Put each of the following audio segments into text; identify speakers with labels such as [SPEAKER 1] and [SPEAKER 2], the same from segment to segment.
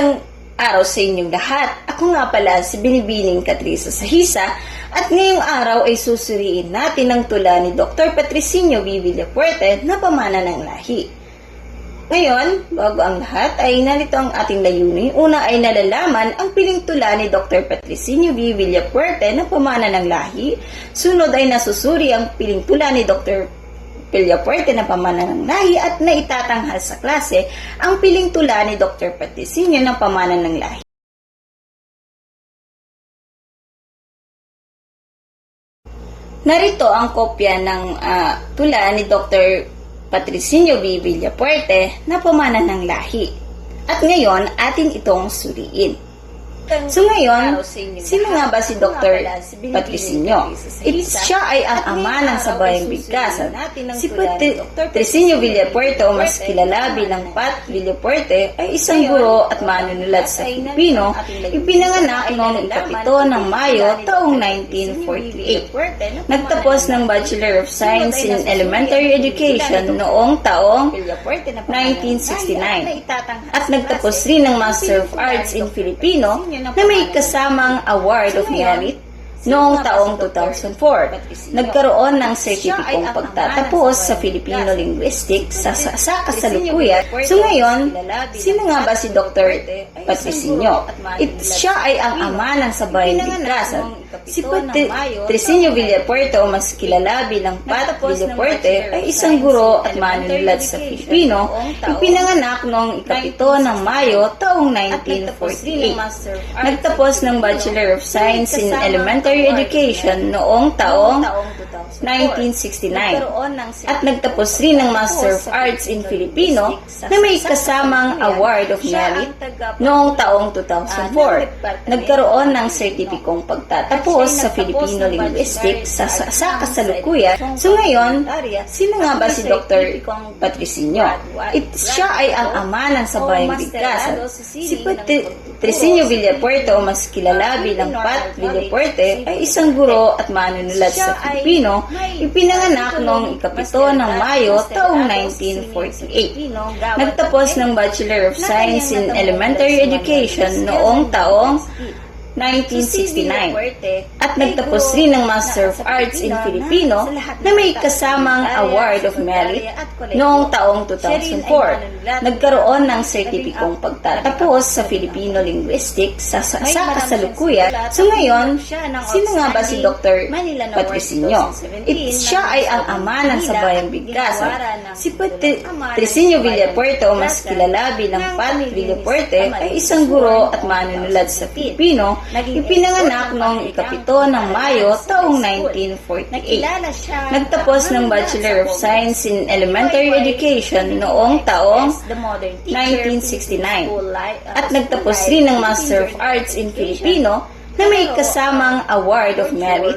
[SPEAKER 1] Magandang araw sa inyong lahat. Ako nga pala si Binibining Katrisa Sahisa at ngayong araw ay susuriin natin ang tula ni Dr. Patricinio V. Villapuerte na pamana ng lahi. Ngayon, bago ang lahat ay narito ang ating layunin. Una ay nalalaman ang piling tula ni Dr. Patricinio V. Villapuerte na pamana ng lahi. Sunod ay nasusuri ang piling tula ni Dr. Villapuerte na pamana ng lahi at naitatanghal sa klase ang piling tula ni Dr. Patricinio ng pamana ng lahi. Narito ang kopya ng ah, tula ni Dr. Patricinio V. Villapuerte na pamana ng lahi. At ngayon, atin itong suriin. So ngayon, sino nga ba si Dr. Patricinio? It, siya ay ang ama ng sabayang bigkasan. Si Patricinio Villapuerte o mas kilala bilang Pat Villapuerte ay isang guro at manunulat sa Pilipino. Ipinanganak noong ikapito ng Mayo taong 1948. Nagtapos ng Bachelor of Science in Elementary Education noong taong 1969 at nagtapos rin ng Master of Arts in Filipino na may kasamang Award of Merit noong taong 2004. Nagkaroon ng sertipikong pagtatapos sa Filipino Linguistics sa, sa, sa kasalukuyan. So ngayon, sino nga ba si Dr. Patricinio? It, siya ay ang ama ng sabayang Si Patricinio Villapuerte o mas kilala bilang Pat Villapuerte ay isang guro at manunulat sa Filipino. Ipinanganak noong ikapito ng Mayo taong 1948. Nagtapos ng Bachelor of Science in Elementary Education noong taong 1969 at nagtapos rin ng Master of Arts in Filipino na may kasamang Award of Merit noong taong 2004. Nagkaroon ng sertipikong pagtatapos sa Filipino Linguistics sa, sa, sa kasalukuyan. So ngayon, sino nga ba si Dr. Patricinio? It, siya ay ang ama ng sabayang bigkasan. Si Patricinio Villapuerte o mas kilala bilang Pat Villapuerte ay isang guro at manunulat sa Filipino. Ipinanganak noong ikapito ng Mayo taong 1948. Nagtapos ng Bachelor of Science in Elementary Education noong taong 1969 at nagtapos rin ng Master of Arts in Filipino na may kasamang Award of Merit noong taong 2004. Nagkaroon ng sertipikong pagtatapos sa Filipino Linguistics sa, sa, sa kasalukuyan. So ngayon, sino nga ba si Dr. Patricinio? It, siya ay ang ama ng sabayang bigkasan. Si Patricinio Villapuerte o mas kilala bilang Pat Villapuerte ay isang guro at manunulat sa Filipino Ipinanganak noong ikapito ng Mayo taong 1948. Nagtapos ng Bachelor of Science in Elementary Education noong taong 1969 at nagtapos rin ng Master of Arts in Filipino na may kasamang Award of Merit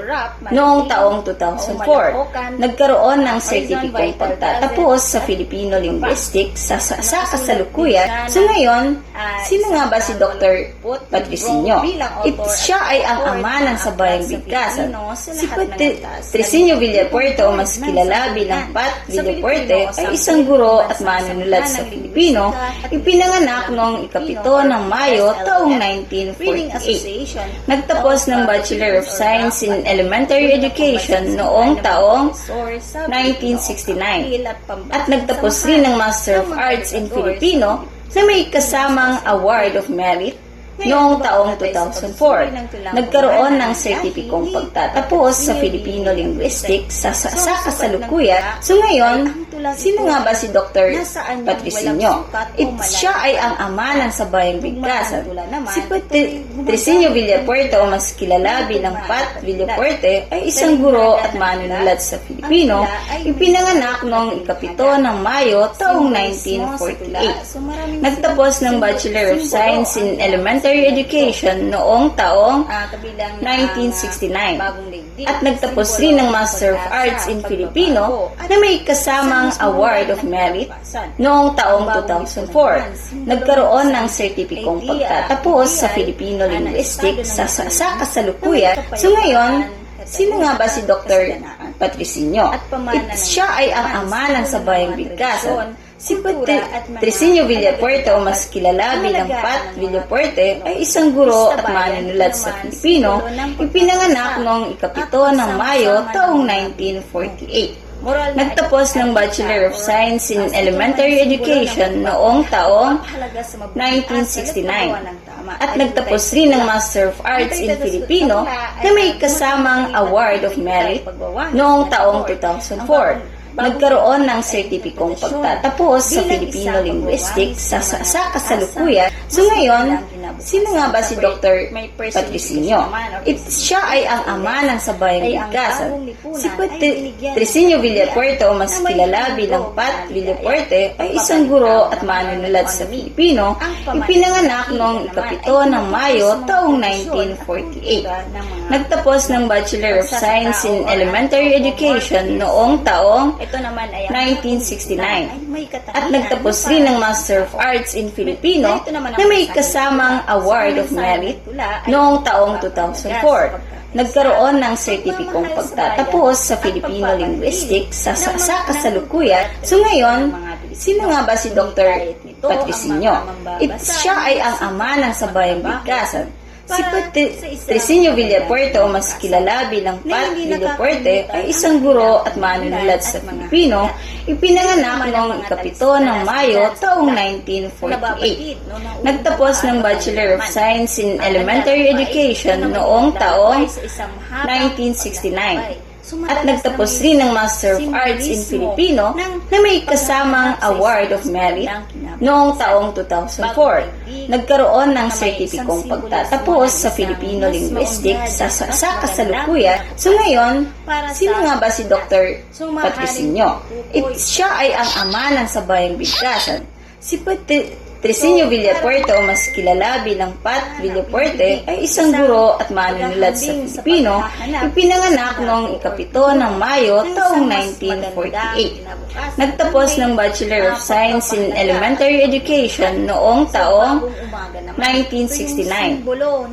[SPEAKER 1] noong taong 2004. Nagkaroon ng sertipikong pagtatapos sa Filipino Linguistics sa, sa, sa kasalukuyan. So ngayon, sino nga ba si Dr. Patricinio? It, siya ay ang ama ng sabayang bigkasan. Si Patricinio Villapuerte o mas kilala bilang Pat Villapuerte ay isang guro at manunulat sa Filipino. Ipinanganak noong ikapito ng Mayo taong 1948. Nagtapos ng Bachelor of Science in Elementary Education noong taong 1969 at nagtapos rin ng Master of Arts in Filipino na may kasamang Award of Merit noong taong 2004. Nagkaroon ng sertipikong pagtatapos sa Filipino Linguistics sa, sa, sa kasalukuyan. So ngayon, sino nga ba si Dr. Patricinio? It, siya ay ang ama ng sabayang bigkasan. Si Patricinio Villapuerte o mas kilala bilang Pat Villapuerte ay isang guro at manunulat sa Filipino. Ipinanganak noong ikapito ng Mayo taong 1948. Nagtapos ng Bachelor of Science in Elementary Education noong taong 1969 at nagtapos rin ng Master of Arts in Filipino na may kasamang Award of Merit noong taong 2004. Nagkaroon ng sertipikong pagtatapos sa Filipino Linguistics sa, sa, sa kasalukuyan. So ngayon, Sino nga ba si Dr. Patricinio? It, siya ay ang ama ng sabayang bigkasan.
[SPEAKER 2] Si Pat- Tresinio Villapuerte o mas kilala bilang Pat Villapuerte ay isang guro at manunulat sa Filipino, ipinanganak noong ikapito ng Mayo taong 1948. Nagtapos ng Bachelor of Science in Elementary Education noong taong 1969 at nagtapos rin ng Master of Arts in Filipino na may kasamang Award of Merit noong taong 2004. Nagkaroon ng sertipikong pagtatapos sa Filipino Linguistics sa, sa, sa kasalukuyan. So ngayon, sino nga ba si Dr. Patricinio? It, siya ay ang ama ng sabayang bigkasan. Si Patricinio Villapuerte o mas kilala bilang Pat Villapuerte ay isang guro at manunulat sa Filipino, ipinanganak noong ikapito ng Mayo taong 1948. Nagtapos ng Bachelor of Science in Elementary Education noong taong
[SPEAKER 1] Ito naman ay
[SPEAKER 2] 1969
[SPEAKER 1] ay may katangian
[SPEAKER 2] at nagtapos rin ng Master of Arts in Filipino na may kasamang Award of Merit noong taong 2004. Nagkaroon ng sertipikong pagtatapos sa Filipino Linguistics sa, sa, sa kasalukuyan. So ngayon, sino nga ba si Dr. Patricinio? It, siya ay ang ama ng sabayang bigkasan. Si Patricinio Villapuerte o mas kilala bilang Pat Villapuerte ay isang guro at manunulat sa Filipino, ipinanganak noong ikapito ng Mayo taong 1948. Nagtapos ng Bachelor of Science in Elementary Education noong taong 1969 at nagtapos rin ng Master of Arts in Filipino na may kasamang Award of Merit noong taong 2004. Nagkaroon ng sertipikong pagtatapos sa Filipino Linguistics sa, sa, sa kasalukuyan. So ngayon, sino nga ba si Dr. Patricinio? It, siya ay ang ama ng sabayang bigkasan. Si Pat- Tresinio Villapuerte o mas kilala bilang Pat Villapuerte ay isang guro at manunulat sa Filipino, ipinanganak noong ikapito ng Mayo taong 1948. Nagtapos ng Bachelor of Science in Elementary Education noong taong 1969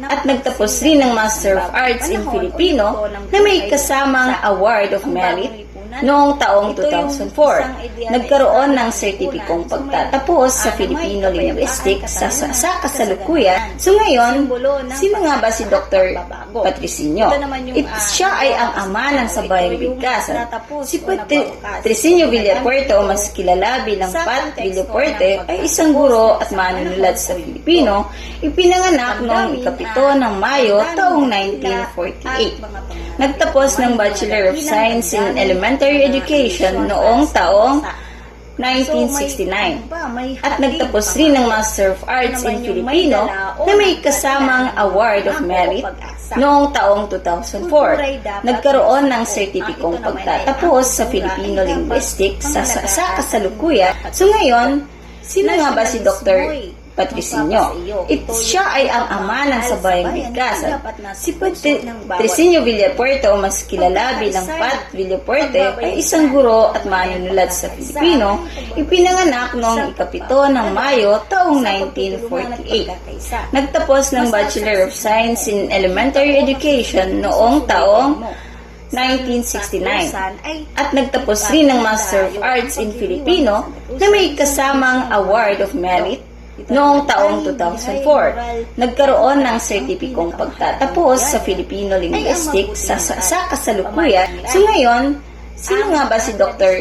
[SPEAKER 2] at nagtapos rin ng Master of Arts in Filipino na may kasamang Award of Merit noong taong 2004. Nagkaroon ng sertipikong pagtatapos sa Filipino Linguistics sa, sa, sa kasalukuyan. So ngayon, sino nga ba si Dr. Patricinio? It, siya ay ang ama ng sabayang bigkasan. Si Patricinio Villapuerte o mas kilala bilang Pat Villapuerte ay isang guro at manunulat sa Filipino, ipinanganak noong ikapito ng Mayo taong 1948. Nagtapos ng Bachelor of Science in Elementary Education noong taong 1969 at nagtapos rin ng Master of Arts in Filipino na may kasamang Award of Merit noong taong 2004. Nagkaroon ng sertipikong pagtatapos sa Filipino Linguistics sa, sa, sa kasalukuyan. So ngayon, sino nga ba si Dr. Patricinio. It, siya ay ang ama ng sabayang bigkasan. Si Patricinio Villapuerte o mas kilala bilang Pat Villapuerte ay isang guro at manunulat sa Filipino, ipinanganak noong ikapito ng Mayo taong 1948. Nagtapos ng Bachelor of Science in Elementary Education noong taong 1969 at nagtapos rin ng Master of Arts in Filipino na may kasamang Award of Merit noong taong 2004. Nagkaroon ng sertipikong pagtatapos sa Filipino Linguistics sa, sa, sa kasalukuyan. So ngayon, sino nga ba si Dr.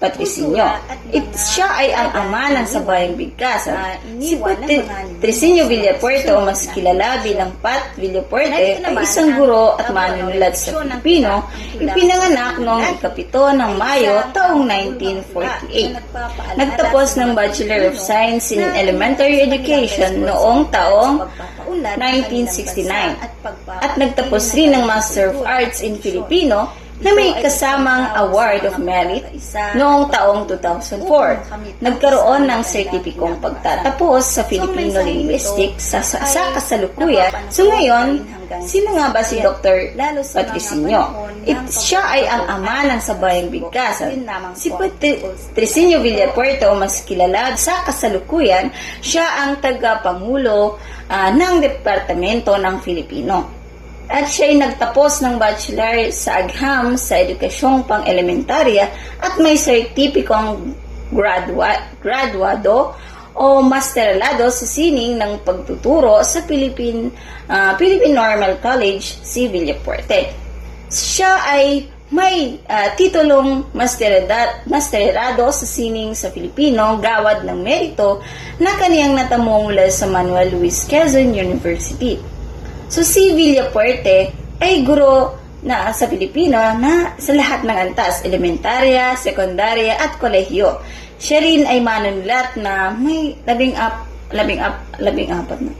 [SPEAKER 2] Patricinio? It, siya ay ang ama ng sabayang bigkasan. Si Patricinio Villapuerte o mas kilala bilang Pat Villapuerte ay isang guro at manunulat sa Filipino, ipinanganak noong ikapito ng Mayo taong 1948. Nagtapos ng Bachelor of Science in Elementary Education noong taong 1969 at nagtapos rin ng Master of Arts in Filipino na may kasamang Award of Merit noong taong 2004. Nagkaroon ng sertipikong pagtatapos sa Filipino Linguistics sa, sa, sa kasalukuyan. So ngayon, sino nga ba si Dr. Patricinio? It, siya ay ang ama ng sabayang bigkasan. Si Patricinio Villapuerte o mas kilala sa kasalukuyan, siya ang tagapangulo ah, ng Departamento ng Filipino at siya ay nagtapos ng bachelor sa agham sa edukasyong pang-elementarya at may sertipikong gradua, graduado o masteralado sa sining ng pagtuturo sa Philippine, ah, Philippine Normal College, si Villapuerte. Siya ay may ah, titulong masterada, masterado sa sining sa Filipino, gawad ng merito na kaniyang natamo mula sa Manuel Luis Quezon University. So si Villapuerte ay guro na sa Pilipino na sa lahat ng antas, elementarya, sekundarya at kolehiyo. Siya rin ay manunulat na may labing up, labing up, labing apat na.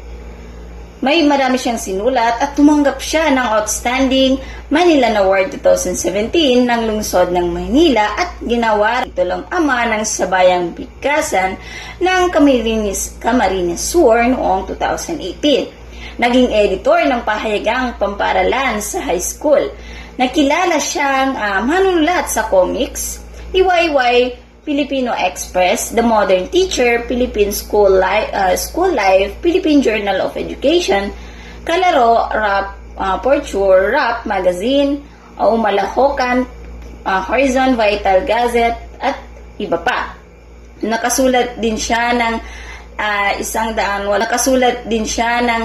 [SPEAKER 2] May marami siyang sinulat at tumanggap siya ng Outstanding Manila Award 2017 ng lungsod ng Maynila at ginawa ito lang ama ng sabayang bigkasan ng Camarines, Camarines Sur noong 2018. Naging editor ng pahayagang pamparalan sa high school. Nakilala siyang ah, manunulat sa comics, YY Filipino Express, The Modern Teacher, Philippine School Life, School Life, Philippine Journal of Education, Kalaro, Rap, uh, Porture, Rap Magazine, uh, Umalahokan, uh, Horizon Vital Gazette, at iba pa. Nakasulat din siya ng ah, isang daan, nakasulat din siya ng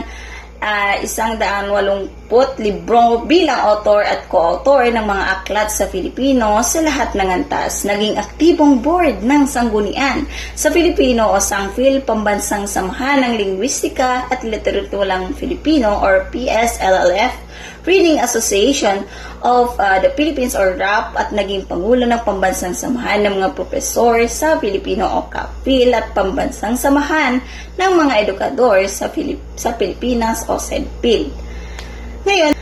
[SPEAKER 2] ah, isang daan walumput libro bilang author at co-author ng mga aklat sa Filipino sa lahat ng antas. Naging aktibong board ng sanggunian sa Filipino o Sangfil Pambansang Samahan ng Linguistika at Literaturang Filipino or PSLLF Reading Association of uh, the Philippines or RAP at naging Pangulo ng Pambansang Samahan ng mga Profesor sa Filipino o CAPIL at Pambansang Samahan ng mga Edukador sa, Filip sa Pilipinas o SEDPIL. Ngayon,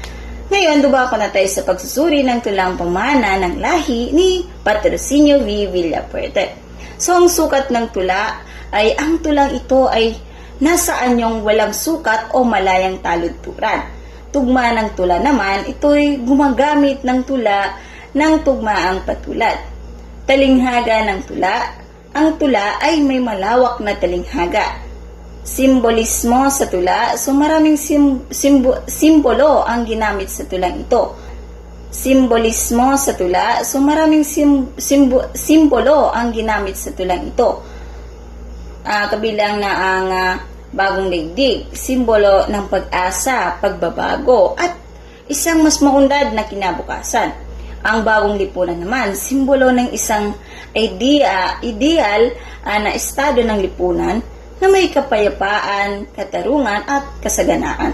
[SPEAKER 2] ngayon, dubako na tayo sa pagsusuri ng tulang pamana ng lahi ni Patrocinio V. Villapuerte. So, ang sukat ng tula ay ang tulang ito ay nasa anyong walang sukat o malayang taludturan. Tugma ng tula naman, ito'y gumagamit ng tula ng tugmaang patulad. Talinghaga ng tula, ang tula ay may malawak na talinghaga. Simbolismo sa tula, so maraming sim, simbo, simbolo ang ginamit sa tulang ito. Simbolismo sa tula, so maraming sim, simbo, simbolo ang ginamit sa tulang ito. Ah, kabilang na ang ah, bagong daigdig, simbolo ng pag-asa, pagbabago, at isang mas maunlad na kinabukasan. Ang bagong lipunan naman, simbolo ng isang idea, ideal ah, na estado ng lipunan na may kapayapaan, katarungan at kasaganaan.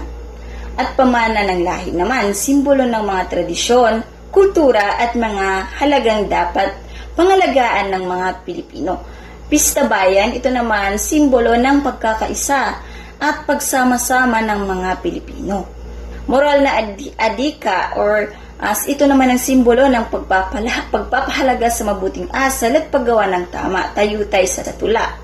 [SPEAKER 2] At pamana ng lahi naman, simbolo ng mga tradisyon, kultura at mga halagang dapat pangalagaan ng mga Pilipino. Pista Bayan, ito naman simbolo ng pagkakaisa at pagsama-sama ng mga Pilipino. Moral na adi- adika or as ito naman ang simbolo ng pagpapala, pagpapahalaga sa mabuting asal at paggawa ng tama, tayutay sa tula.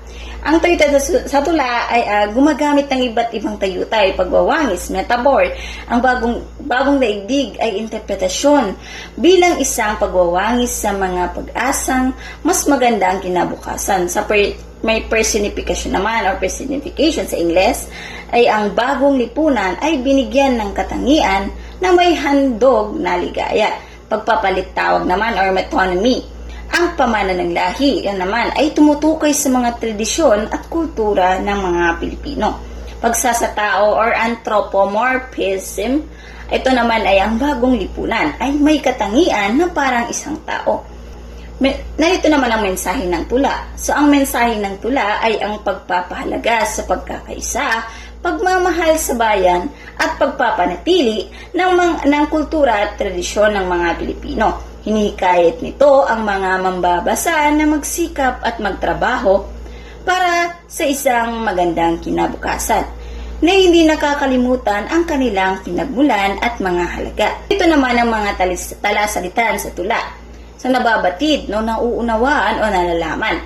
[SPEAKER 2] Ang tayutay sa, tula ay ah, gumagamit ng iba't ibang tayutay, pagwawangis, metaphor. Ang bagong, bagong daigdig ay interpretasyon bilang isang pagwawangis sa mga pag-asang mas maganda ang kinabukasan. Sa per, may personification naman or personification sa Ingles ay ang bagong lipunan ay binigyan ng katangian na may handog na ligaya. Pagpapalit tawag naman or metonymy. Ang pamana ng lahi, yan naman, ay tumutukoy sa mga tradisyon at kultura ng mga Pilipino. Pagsasatao or anthropomorphism, ito naman ay ang bagong lipunan, ay may katangian na parang isang tao. Narito naman ang mensahe ng tula. So, ang mensahe ng tula ay ang pagpapahalaga sa pagkakaisa, pagmamahal sa bayan, at pagpapanatili ng, mga, ng kultura at tradisyon ng mga Pilipino. Hinihikayat nito ang mga mambabasa na magsikap at magtrabaho para sa isang magandang kinabukasan na hindi nakakalimutan ang kanilang pinagmulan at mga halaga. Ito naman ang mga talis- talasalitan sa tula sa nababatid, no, nauunawaan o nalalaman.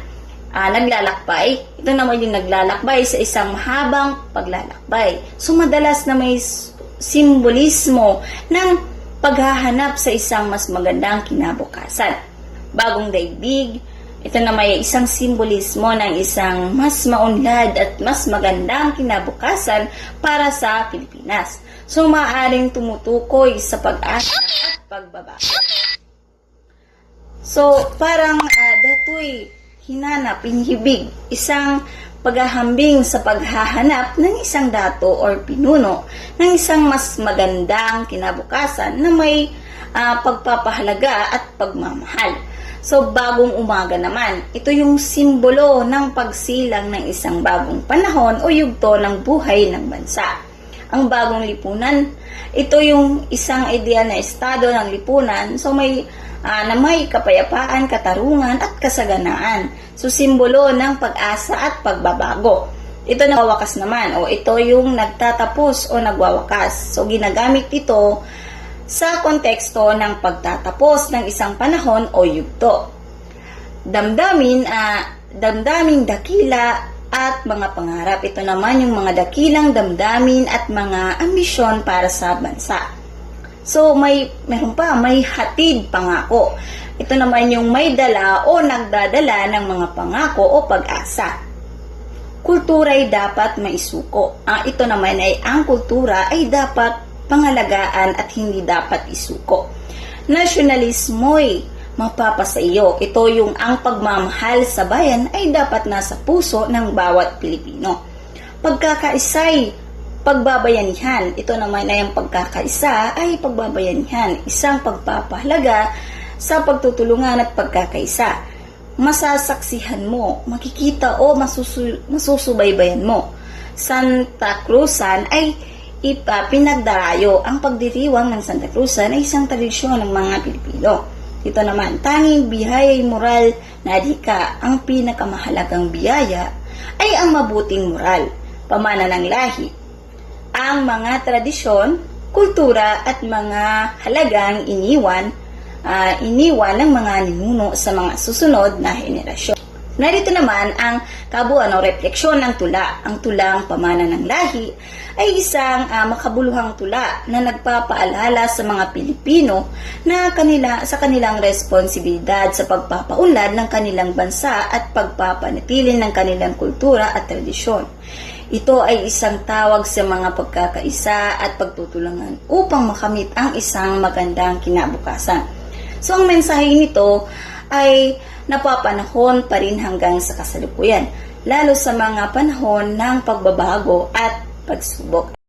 [SPEAKER 2] Ah, naglalakbay, ito naman yung naglalakbay sa isang mahabang paglalakbay. So, madalas na may simbolismo ng paghahanap sa isang mas magandang kinabukasan. Bagong daigdig, ito na may isang simbolismo ng isang mas maunlad at mas magandang kinabukasan para sa Pilipinas. So, maaaring tumutukoy sa pag-asa at pagbabago. So, parang uh, datoy hinanap, inhibig, isang paghahambing sa paghahanap ng isang dato or pinuno ng isang mas magandang kinabukasan na may ah, pagpapahalaga at pagmamahal. So, bagong umaga naman. Ito yung simbolo ng pagsilang ng isang bagong panahon o yugto ng buhay ng bansa. Ang bagong lipunan, ito yung isang ideal na estado ng lipunan. So, may ah, na may kapayapaan, katarungan at kasaganaan. So, simbolo ng pag-asa at pagbabago. Ito nagwawakas naman o ito yung nagtatapos o nagwawakas. So, ginagamit ito sa konteksto ng pagtatapos ng isang panahon o yugto. Damdamin, ah, damdaming dakila at mga pangarap. Ito naman yung mga dakilang damdamin at mga ambisyon para sa bansa. So, may, meron pa, may hatid pangako. Ito naman yung may dala o nagdadala ng mga pangako o pag-asa. Kultura ay dapat maisuko. Ah, ito naman ay ang kultura ay dapat pangalagaan at hindi dapat isuko. Nasyonalismo'y mapapasa iyo. Ito yung ang pagmamahal sa bayan ay dapat nasa puso ng bawat Pilipino. Pagkakaisay, pagbabayanihan. Ito naman ay ang pagkakaisa ay pagbabayanihan. Isang pagpapahalaga sa pagtutulungan at pagkakaisa. Masasaksihan mo, makikita o masusu- masusubaybayan mo. Santa Cruzan ay ipa pinagdarayo. Ang pagdiriwang ng Santa Cruzan ay isang tradisyon ng mga Pilipino. Ito naman, tanging biyaya'y moral na adhika. Ang pinakamahalagang biyaya ay ang mabuting moral, pamana ng lahi. Ang mga tradisyon, kultura at mga halagang iniwan, ah, iniwan ng mga ninuno sa mga susunod na henerasyon. Narito naman ang kabuuan o refleksyon ng tula. Ang tulang pamana ng lahi ay isang ah, makabuluhang tula na nagpapaalala sa mga Pilipino na kanila sa kanilang responsibilidad sa pagpapaunlad ng kanilang bansa at pagpapanatili ng kanilang kultura at tradisyon. Ito ay isang tawag sa mga pagkakaisa at pagtutulungan upang makamit ang isang magandang kinabukasan. So ang mensahe nito ay napapanahon pa rin hanggang sa kasalukuyan, lalo sa mga panahon ng pagbabago at pagsubok.